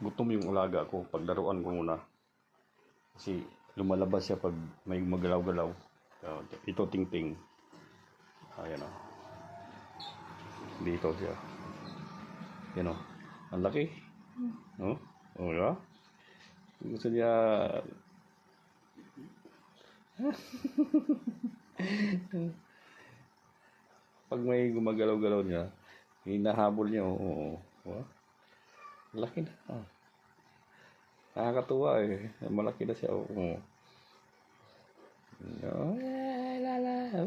gutom yung alaga ko. Paglaruan ko muna. Kasi lumalabas siya pag may magalaw-galaw. Ito ting-ting. Ayan o. Dito siya. Yan o. Ang laki. No? O, diba? Gusto niya... pag may gumagalaw-galaw niya, hinahabol niya. Oo. Oo. Laki na. Ah. Nakakatuwa eh. Malaki na siya. Oo. No, la, la, ah.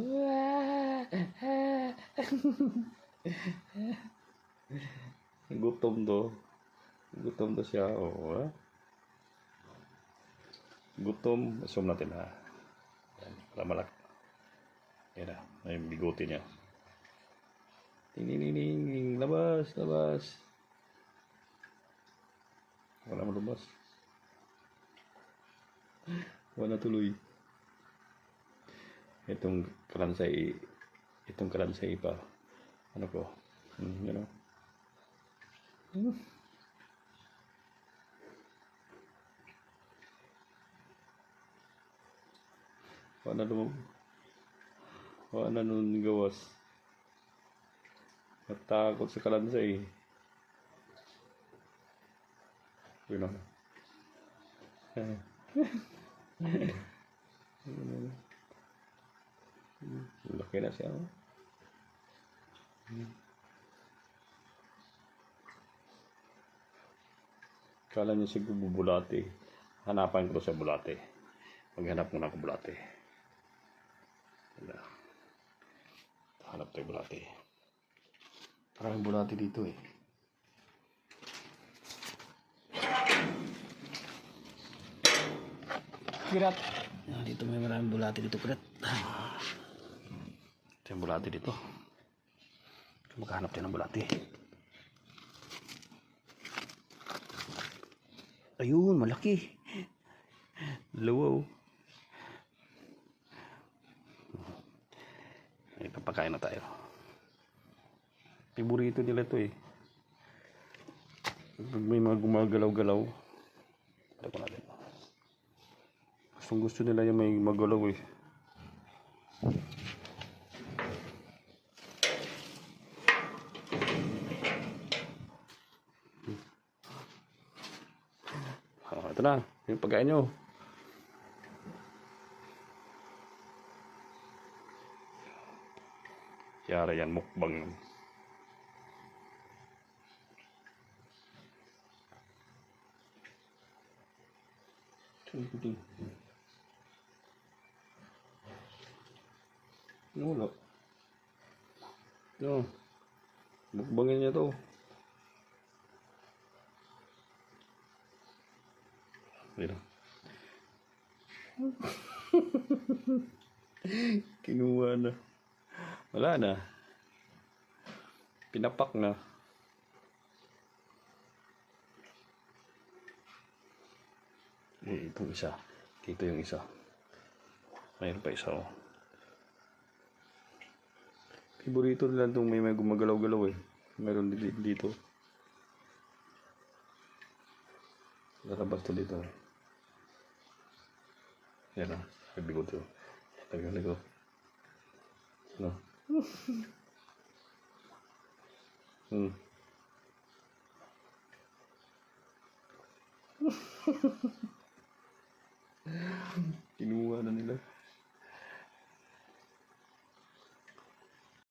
Gutom to. Gutom to siya. Oo. ah. Gutom. Assume natin ha. Yan. Para malaki. Yan na. May bigote niya. Ting, ting, ting, ting. Labas, labas. Wala mo lumabas. Wala tuloy. Itong karansay, itong karansay pa. Ano ko? Hmm, you know? Hmm. Wala lumab. Wala nun gawas. Natakot sa kalansay. Yun know? Laki na siya. oh. Kala niya siguro bubulate. Hanapan ko sa bulate. Maghanap muna ako bulate. Hanap tayo bulate. Maraming bulate dito eh. Kirat. Ah, dito may maraming bulati dito, kirat. Ito yung bulate dito. Maghanap tayo ng bulate. Ayun, malaki. Dalawa oh. Ay, papakain na tayo. Paborito nila to eh. May mga gumagalaw-galaw. Ito ko natin. Gustong gusto nila yung may magalaw eh. Oh, na. Yung pagkain nyo. Yara yan, mukbang. Ting. Wala. Ito. Mukbangin niya to. Mira. Kinuha na. Wala na. Pinapak na. Eh, itong isa. Dito yung isa. Mayroon pa isa oh. Favorito nila itong may may gumagalaw-galaw eh. Meron din dito. Lalabas to dito. Yan ah. May bigot yun. Lagyan ko. No. hmm. Kinuha na nila.